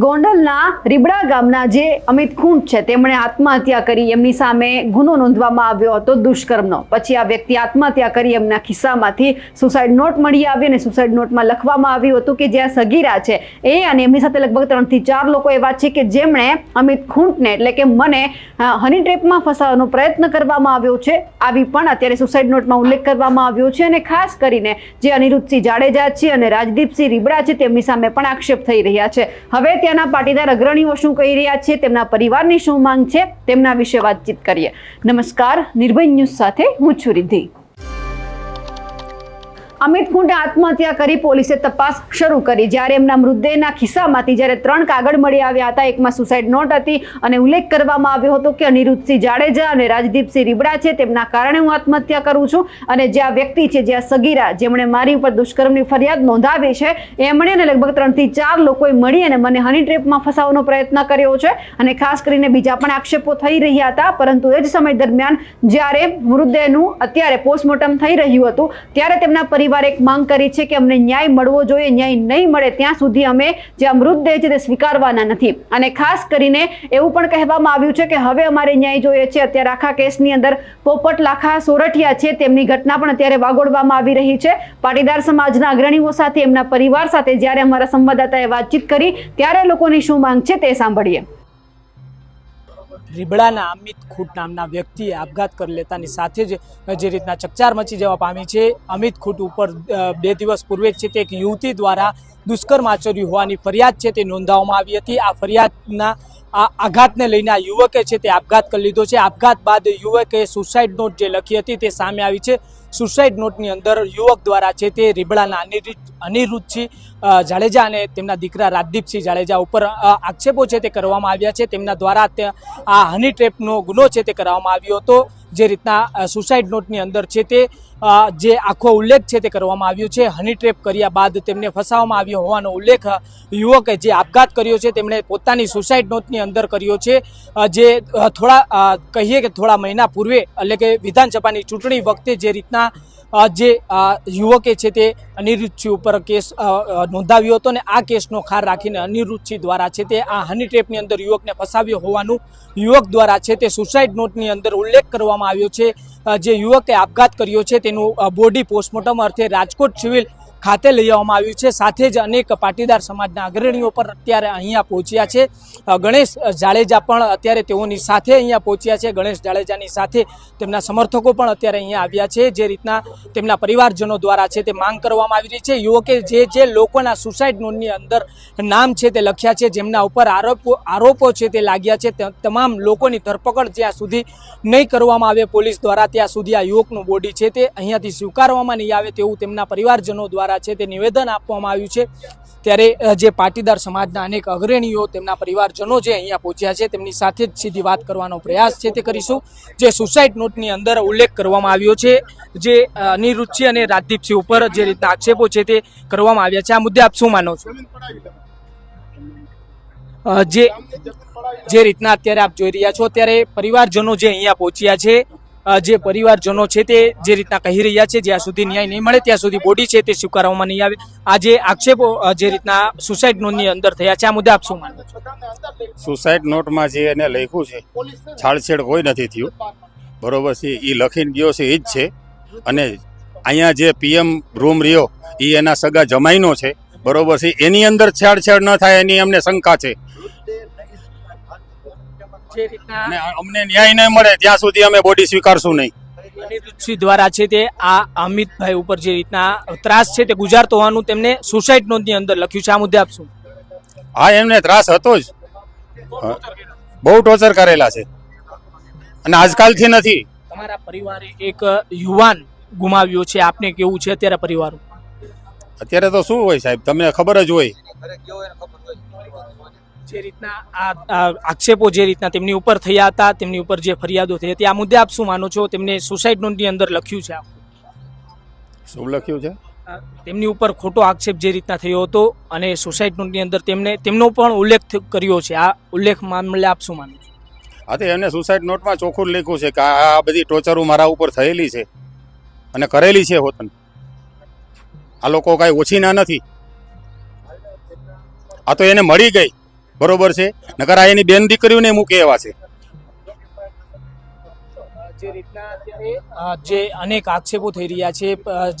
ગોંડલના રીબડા ગામના જે અમિત ખૂંટ છે, તેમણે આત્મહત્યા કરી. એમની સામે ગુનો નોંધવામાં આવ્યો હતો દુષ્કર્મનો. પછી આ વ્યક્તિ આત્મહત્યા કરી, એમના ખિસ્સામાંથી સુસાઇડ નોટ મળી આવી અને સુસાઇડ નોટમાં લખવામાં આવ્યું હતું કે જ્યાં સગીરા છે, એ અને એમની સાથે લગભગ ત્રણથી ચાર લોકો એવા છે કે જેમણે અમિત ખૂંટને, એટલે કે મને હની ટ્રેપમાં ફસાવવાનો પ્રયત્ન કરવામાં આવ્યો છે. આવી પણ અત્યારે સુસાઇડ નોટમાં ઉલ્લેખ કરવામાં આવ્યો છે અને ખાસ કરીને જે અનિરુદ્ધસિંહ જાડેજા છે અને રાજદીપસિંહ રીબડા છે, તેમની સામે પણ આક્ષેપ થઈ રહ્યા છે. હવે ત્યાંના પાટીદાર અગ્રણીઓ શું કહી રહ્યા છે, તેમના પરિવારની શું માંગ છે, તેમના વિશે વાતચીત કરીએ. નમસ્કાર, નિર્ભય ન્યૂઝ સાથે હું છું રિદ્ધિ. અમિત કુંડે આત્મહત્યા કરી પોલીસે તપાસ શરૂ કરી. જ્યારે એમના મૃતદેહના ખિસ્સામાંથી જ્યારે ત્રણ કાગળ મળી આવ્યા હતા, એકમાં સુસાઇડ નોટ હતી અને ઉલ્લેખ કરવામાં આવ્યો હતો કે અનિરુદ્ધસિંહ જાડેજા અને રાજદીપસિંહ રીબડા છે, તેમના કારણે હું આત્મહત્યા કરું છું અને જે આ વ્યક્તિ છે, જે આ સગીરા, જેમણે મારી ઉપર દુષ્કર્મની ફરિયાદ નોંધાવી છે, એમણે અને લગભગ ત્રણથી ચાર લોકોએ મળી અને મને હની ટ્રેપમાં ફસાવવાનો પ્રયત્ન કર્યો છે અને ખાસ કરીને બીજા પણ આક્ષેપો થઈ રહ્યા હતા. પરંતુ એ જ સમય દરમિયાન જ્યારે મૃતદેહનું અત્યારે પોસ્ટમોર્ટમ થઈ રહ્યું હતું, ત્યારે તેમના પરિવારે એક માંગ કરી છે કે અમને ન્યાય મળવો જોઈએ, ન્યાય નહીં મળે ત્યાં સુધી અમે જે મૃતદેહ છે તે સ્વીકારવાના નથી. અને ખાસ કરીને એવું પણ કહેવામાં આવ્યું છે કે હવે અમારે ન્યાય જોઈએ છે. અત્યારે આખા કેસની અંદર પોપટ લાખા સોરઠિયા છે. તેમની ઘટના પણ અત્યારે વાગોડવામાં આવી રહી છે. પાટીદાર સમાજના અગ્રણીઓ સાથે, એમના પરિવાર સાથે જ્યારે અમારા સંવાદદાતાએ વાતચીત કરી, ત્યારે લોકોની શું માંગ છે તે સાંભળીએ. રીબડાના અમિત ખૂટ નામના વ્યક્તિએ આપઘાત કરી લેતાની સાથે જ જે રીતના ચકચાર મચી જવા પામી છે, અમિત ખૂટ ઉપર બે દિવસ પૂર્વે છે તે એક યુવતી દ્વારા દુષ્કર્મ આચર્યું હોવાની ફરિયાદ છે તે નોંધાવવામાં આવી હતી. આ ફરિયાદના, આ આઘાતને લઈને આ યુવકે છે તે આપઘાત કરી લીધો છે. આપઘાત બાદ યુવકે સુસાઇડ નોટ જે લખી હતી તે સામે આવી છે. સુસાઇડ નોટની અંદર યુવક દ્વારા છે તે રીબડાના અનિરુદ્ધ અનિરુદ્ધસિંહ જાડેજા અને તેમના દીકરા રાજદીપસિંહ જાડેજા ઉપર આક્ષેપો છે તે કરવામાં આવ્યા છે. તેમના દ્વારા આ હની ટ્રેપનો ગુનો છે તે કરવામાં આવ્યો હતો. જે રીતના સુસાઇડ નોટની અંદર છે તે જે આખો ઉલ્લેખ છે તે કરવામાં આવ્યો છે. હની ટ્રેપ કર્યા બાદ તેમને ફસાવવામાં આવ્યો હોવાનો ઉલ્લેખ યુવકે જે આપઘાત કર્યો છે તેમણે પોતાની સુસાઇડ નોટની અંદર કર્યો છે. જે થોડા કહીએ કે થોડા મહિના પૂર્વે એટલે કે વિધાનસભાની ચૂંટણી વખતે જે રીતના જે યુવકે છે તે અનિરુચિ ઉપર કેસ નોંધાવ્યો હતો ને આ કેસનો ખાર રાખીને અનિરુચિ દ્વારા છે તે આ હની ટ્રેપની અંદર યુવકને ફસાવ્યો હોવાનું યુવક દ્વારા છે તે સુસાઇડ નોટની અંદર ઉલ્લેખ કરવામાં આવ્યો છે. જે યુવકે આપઘાત કર્યો છે તેનું બોડી પોસ્ટમોર્ટમ અર્થે રાજકોટ સિવિલ ખાતે લઈ આવવામાં આવ્યું છે. સાથે જ અનેક પાટીદાર સમાજના અગ્રણીઓ પણ અત્યારે અહીંયા પહોંચ્યા છે. ગણેશ જાડેજા પણ અત્યારે તેઓની સાથે અહીંયા પહોંચ્યા છે. ગણેશ જાડેજાની સાથે તેમના સમર્થકો પણ અત્યારે અહીંયા આવ્યા છે. જે રીતના તેમના પરિવારજનો દ્વારા છે તે માંગ કરવામાં આવી રહી છે. યુવકે જે જે લોકોના સુસાઇડ નોંધની અંદર નામ છે તે લખ્યા છે, જેમના ઉપર આરોપો આરોપો છે તે લાગ્યા છે. તમામ લોકોની ધરપકડ જ્યાં સુધી નહીં કરવામાં આવે પોલીસ દ્વારા, ત્યાં સુધી આ યુવકનું બોડી છે તે અહીંયાથી સ્વીકારવામાં નહીં આવે તેવું તેમના પરિવારજનો દ્વારા છે તે નિવેદન આપવામાં આવ્યું છે. ત્યારે જે પાટીદાર સમાજના અનેક અગ્રણીઓ તેમના પરિવારજનો જે અહીંયા પહોંચ્યા છે, તેમની સાથે જ સીધી વાત કરવાનો પ્રયાસ છે તે કરીશું. જે સુસાઇડ નોટની અંદર ઉલ્લેખ કરવામાં આવ્યો છે, જે અનિરુચિ અને રાજદીપસિંહ ઉપર જે રીતના આક્ષેપો છે તે કરવામાં આવ્યા છે. આ મુદ્દે આપ શું માનો છો? જે જે રીતના અત્યારે આપ જોઈ રહ્યા છો ત્યારે પરિવારજનો જે અહીંયા પહોંચ્યા છે જે પરિવારજનો છે તે જે રીતના કહી રહ્યા છે, જ્યાં સુધી ન્યાય નહીં મળે, ત્યાં સુધી બોડી છે તે સ્વીકારવામાં નહીં આવે. આ જે આક્ષેપો જે રીતના સુસાઇડ નોટની અંદર થયા છે, આ મુદ્દે આપ શું માનો સુસાઇડ નોટમાં જે એને લખ્યું છે, છાડછેડ કોઈ નથી થયું. બરોબર છે એ લખીને ગયો છે એ જ છે. અને અહીંયા જે પીએમ રૂમ રહ્યો એ એના સગા જમાઈનો છે. બરોબર છે, એની અંદર છેડછેડ ન થાય એની અમને શંકા છે. જે રીતના અમને ન્યાય નહીં મળે ત્યાં સુધી અમે બોડી સ્વીકારશું નહીં. અનિરુદ્ધસિંહ દ્વારા છે તે આ અમિતભાઈ ઉપર જે રીતના ત્રાસ છે તે ગુજારતો હોવાનું તેમને સુસાઇડ નોંધની અંદર લખ્યું છે. આ મુદ્દે આપશું હા એમને ત્રાસ હતો જ. બહુ ટોર્ચર કરેલા છે. અને આજકાલથી નથી. તમારા પરિવારે એક યુવાન ગુમાવ્યો છે. આપને કેવું છે અત્યારે પરિવાર અત્યારે તો શું હોય સાહેબ? તમને ખબર જ હોય. જે રીતના આ આક્ષેપો જે રીતના તેમની ઉપર થયા હતા તેમની ઉપર જે ફરિયાદો થઈ હતી આ મુદ્દે આપ શું માનો છો? તેમને સુસાઇડ નોટની અંદર લખ્યું છે શું લખ્યું છે? તેમની ઉપર ખોટો આક્ષેપ જે રીતના થયો હતો અને સુસાઇડ નોટની અંદર તેમને તેમનો પણ ઉલ્લેખ કર્યો છે. આ ઉલ્લેખ મામલે આપ શું માનો છો? હા તો એમને સુસાઇડ નોટમાં ચોખ્ખું લખ્યું છે કે આ આ બધી ટોર્ચરો મારા ઉપર થયેલી છે અને કરેલી છે હોતન આ લોકો કાંઈ ઓછી ના નથી. આ તો એને મળી ગઈ. બરોબર છે? નકર આ એની બેન દીકરીઓને મૂકે એવા છે. જે રીતના જે અનેક આક્ષેપો થઈ રહ્યા છે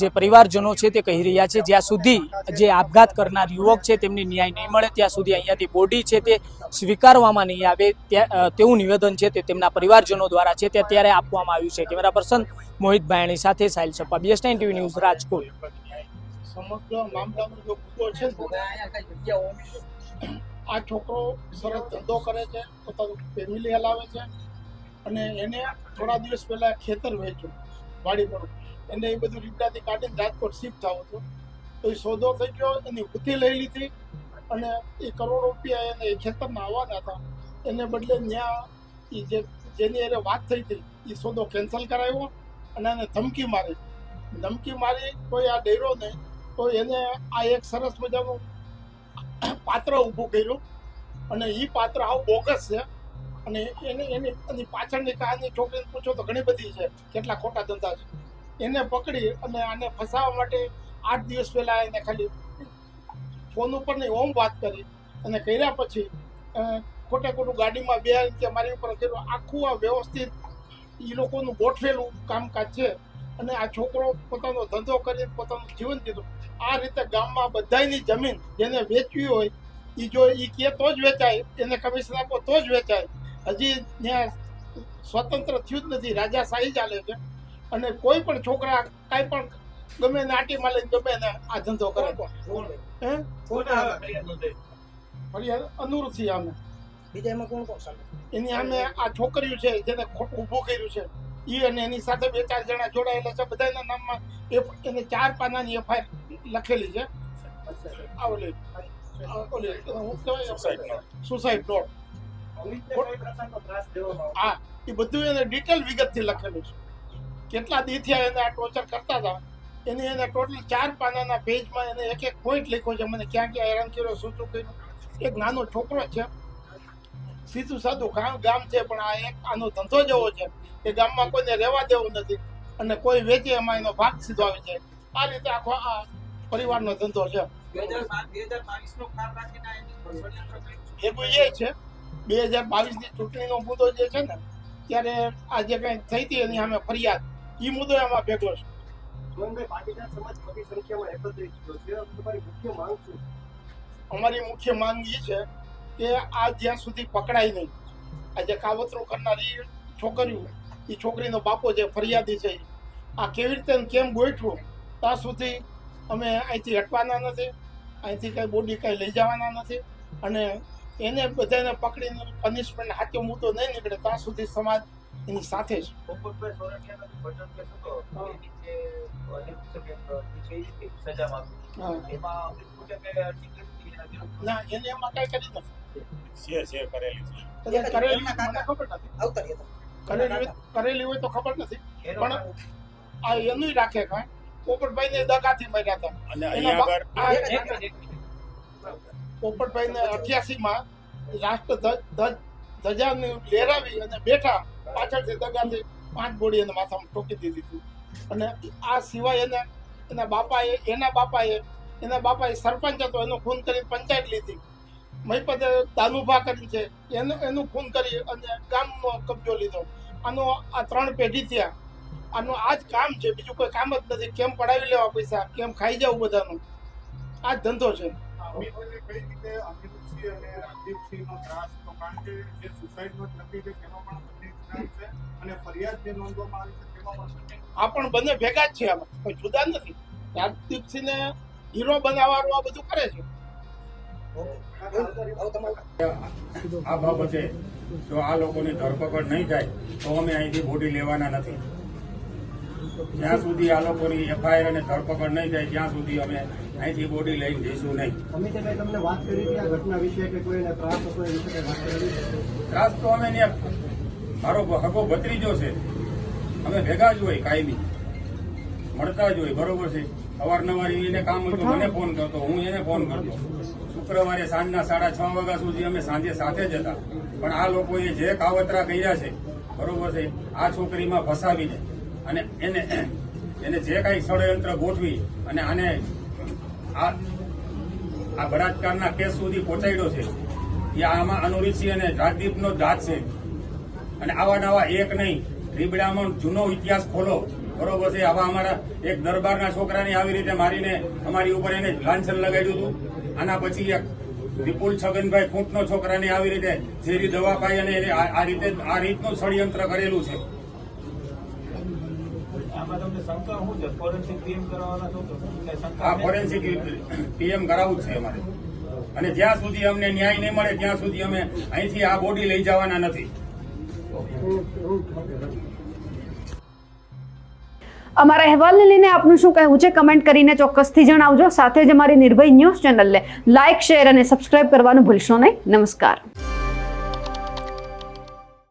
જે પરિવારજનો છે તે કહી રહ્યા છે જ્યાં સુધી જે આપઘાત કરનાર યુવક છે તેમને ન્યાય નહીં મળે ત્યાં સુધી અહીંયાથી બોડી છે તે સ્વીકારવામાં નહીં આવે તેવું નિવેદન છે તે તેમના પરિવારજનો દ્વારા છે તે અત્યારે આપવામાં આવ્યું છે. કેમેરા પર્સન મોહિત ભાયણી સાથે Sahil Sappa BS nine TV news Rajkot. સમગ્ર મામલાનો જો મુદ્દો છે ને આ છોકરો સરસ ધંધો કરે છે, પોતાનું ફેમિલી હલાવે છે અને એને થોડા દિવસ પહેલાં ખેતર વેચ્યું વાડી પર એને એ બધું રીપડાથી કાઢીને રાજકોટ શિફ્ટ થવું હતો. તો એ સોદો થઈ ગયો, એની ઉથી લઈ લીધી અને એ કરોડો રૂપિયા એને એ ખેતરમાં આવવાના હતા. એને બદલે ત્યાં એ જે, જેની એને વાત થઈ હતી એ સોદો કેન્સલ કરાવ્યો અને એને ધમકી મારી. ધમકી મારી કોઈ આ ડેરો નહીં, તો એને આ એક સરસ મજાનું પાત્ર ઊભું કર્યું. અને એ પાત્ર આવું બોગસ છે. અને એને, એની એની પાછળની કહાની છોકરીને પૂછો તો ઘણી બધી છે. કેટલા ખોટા ધંધા છે. એને પકડી અને આને ફસાવવા માટે આઠ દિવસ પહેલાં એને ખાલી ફોન ઉપર નહીં, ઓમ વાત કરી. અને કર્યા પછી ખોટે ખોટું ગાડીમાં બે કે મારી ઉપર કર્યું. આખું આ વ્યવસ્થિત એ લોકોનું ગોઠવેલું કામકાજ છે. અને આ છોકરો પોતાનો ધંધો કરીને પોતાનું જીવન દીધું આ રીતે ગામમાં બધાયની જમીન જેને વેચવી હોય એ જો એ કે તો જ વેચાય એને કમિશન આપો તો જ વેચાય. હજી ત્યાં સ્વતંત્ર થયું જ નથી રાજાશાહી ચાલે છે. અને કોઈ પણ છોકરા કાંઈ પણ ગમે ને આટી લઈને ગમે ને આ ધંધો કરે. હે? ફરિયાદ અનુરૂથી અમે બીજા એમાં કોણ કોણ એની સામે આ છોકરીઓ છે જેને ખોટું ઊભું કર્યું છે. એ અને એની સાથે બે ચાર જણા જોડાયેલા છે. બધાના નામમાં એને ચાર પાનાની એફઆઈઆર લખેલી છે. ઓલી. સુસાઇડ નોટ હા એ બધું એને ડિટેલ વિગતથી લખેલું છે. કેટલા દીથી એને આ ટોર્ચર કરતા હતા. એની એને ટોટલ ચાર પાનાના પેજમાં એને એક એક પોઈન્ટ લખ્યો છે. મને ક્યાં ક્યાં હેરાન કર્યો શું શું કર્યું. એક નાનો છોકરો છે. સીધું સાધું ગામ ગામ છે પણ આ એક આનો ધંધો જ એવો છે કે ગામમાં કોઈને રહેવા દેવું નથી અને કોઈ વેચે એમાં એનો ભાગ સીધો આવી જાય. આ રીતે આખો આ પરિવારનો ધંધો છે. ભેગું એ છે. બે હજાર બાવીસની ચૂંટણીનો મુદ્દો જે છે ને ત્યારે આ જે કંઈ થઈ હતી એની સામે ફરિયાદ એ મુદ્દો એમાં ભેગો છે. મોહનભાઈ પાટીદાર સમાજ મોટી સંખ્યામાં એકત્રિત થયો છે. તમારી મુખ્ય માંગ શું? અમારી મુખ્ય માંગ એ છે કે આ જ્યાં સુધી પકડાય નહીં. આ જે કાવતરો કરનારી છોકરીઓ એ છોકરીનો બાપો જે ફરિયાદી છે આ કેવી રીતે કેમ ગોઠવું ત્યાં સુધી અમે અહીંથી હટવાના નથી અહીંથી કંઈ બોડી કંઈ લઈ જવાના નથી અને એને બધાને પકડીને પનિશમેન્ટ સાચો મુદ્દો નહીં નીકળે ત્યાં સુધી સમાજ એની સાથે જે સજા ના એને એમાં કઈ કરી નથી. છે છે કરેલી છે. કરેલી ખબર નથી. આવતા કરેલી હોય- કરેલી હોય તો ખબર નથી. પણ આ એનું રાખે કાંઈ. પોપટભાઈ ને દગાથી મર્યા હતા. અને. પોપટભાઈ ને અઠ્યાસી માં રાષ્ટ્ર ધજા લહેરાવી અને બેઠા પાછળથી દગાથી પાંચ ગોળી એના માથામાં ઠોકી દીધી હતી અને આ સિવાય એને એના બાપાએ એના બાપાએ એના બાપાએ સરપંચ હતો એનો ખૂન કરી પંચાયત લીધી. મહીપતે દાનુભા કરી છે એનું એનું ખૂન કરી અને ગામનો કબજો લીધો. આનો આ ત્રણ પેઢી થયા. આનું આ જ કામ છે બીજું કોઈ કામ જ નથી. કેમ પડાવી લેવા પૈસા કેમ ખાઈ જવું બધાનું? આ જ ધંધો છે. આ પણ બંને ભેગા જ છે આમાં. કોઈ જુદા નથી. રાજદીપસિંહને હીરો બનાવવાનું આ બધું કરે છે. આ બાબતે જો આ લોકોની ધરપકડ નહીં થાય તો અમે અહીંથી બોડી લેવાના નથી. જ્યાં સુધી આ લોકોની એફઆઈઆર અને ધરપકડ નહીં થાય ત્યાં સુધી અમે અહીંથી બોડી લઈને જઈશું નહીં. અમિતભાઈ તમને વાત કરી હતી આ ઘટના વિશે કે કોઈને ત્રાસ હતો એ વિશે વાત કરેલી ત્રાસ તો અમે મારો હકો ભત્રીજો છે. અમે ભેગા જ હોય કાયમી. મળતા જ હોય બરોબર છે. અવારનવાર એને કામ હતું, મને ફોન કરતો, હું એને ફોન કરતો. શુક્રવારે સાંજના સાડા છ વાગ્યા સુધી અમે સાંજે સાથે જ હતા. પણ આ લોકોએ જે કાવતરા કર્યા છે, બરોબર છે, આ છોકરીમાં ફસાવીને અને એને એને જે કાંઈ ષડયંત્ર ગોઠવી અને આને આ આ બળાત્કારના કેસ સુધી પહોંચાડ્યો છે, એ આમાં અનુરીસિંહ અને રાજદીપનો જ હાથ છે. અને આવા નવા એક નહીં, રીબડામાં જૂનો ઇતિહાસ ખોલો. બરોબર છે. આવા અમારા એક દરબારના છોકરાને આવી રીતે મારીને અમારી ઉપર એને લાંછન લગાડ્યું હતું. આના પછી એક વિપુલ છગનભાઈ ખૂંટનો છોકરાને આવી રીતે ઝેરી દવા પાઈ અને એને આ રીતે આ રીતનું ષડયંત્ર કરેલું છે. આ ફોરેન્સિક પીએમ કરાવવું છે અમારે. અને જ્યાં સુધી અમને ન્યાય નહીં મળે ત્યાં સુધી અમે અહીંથી આ બોડી લઈ જવાના નથી. અમારા અહેવાલને લઈને આપનું શું કહેવું છે? કમેન્ટ કરીને ચોક્કસથી જણાવજો. સાથે જ અમારી નિર્ભય ન્યૂઝ ચેનલને લાઇક શેર અને સબસ્ક્રાઇબ કરવાનું ભૂલશો નહીં. નમસ્કાર.